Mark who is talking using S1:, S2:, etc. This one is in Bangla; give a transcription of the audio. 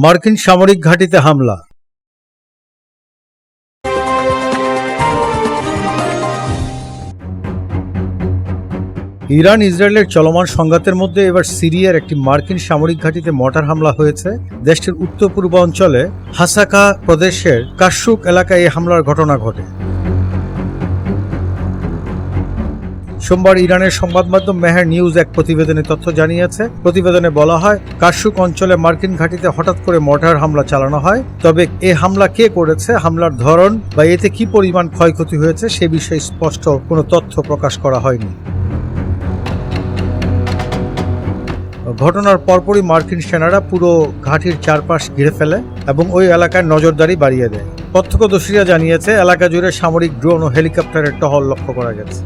S1: মার্কিন সামরিক ঘাঁটিতে হামলা। ইরান ইসরায়েলের চলমান সংঘাতের মধ্যে এবার সিরিয়ার একটি মার্কিন সামরিক ঘাঁটিতে মর্টার হামলা হয়েছে। দেশটির উত্তর পূর্ব অঞ্চলে হাসাকা প্রদেশের কাশুক এলাকায় এই হামলার ঘটনা ঘটে। সোমবার ইরানের সংবাদ মাধ্যম মেহের নিউজ এক প্রতিবেদনে তথ্য জানিয়েছে। প্রতিবেদনে বলা হয় কাশুক অঞ্চলে মার্কিন ঘাঁটিতে হঠাৎ করে মর্টার হামলা চালানো হয়। তবে এ হামলা কে করেছে, হামলার ধরন বা এতে কি পরিমাণ ক্ষয়ক্ষতি হয়েছে সে বিষয়ে স্পষ্ট কোনো তথ্য প্রকাশ করা হয়নি। ঘটনার পরপরই মার্কিন সেনারা পুরো ঘাঁটির চারপাশ ঘিরে ফেলে এবং ওই এলাকায় নজরদারি বাড়িয়ে দেয়। প্রত্যক্ষদর্শীরা জানিয়েছে, এলাকা জুড়ে সামরিক ড্রোন ও হেলিকপ্টারের টহল লক্ষ্য করা গেছে।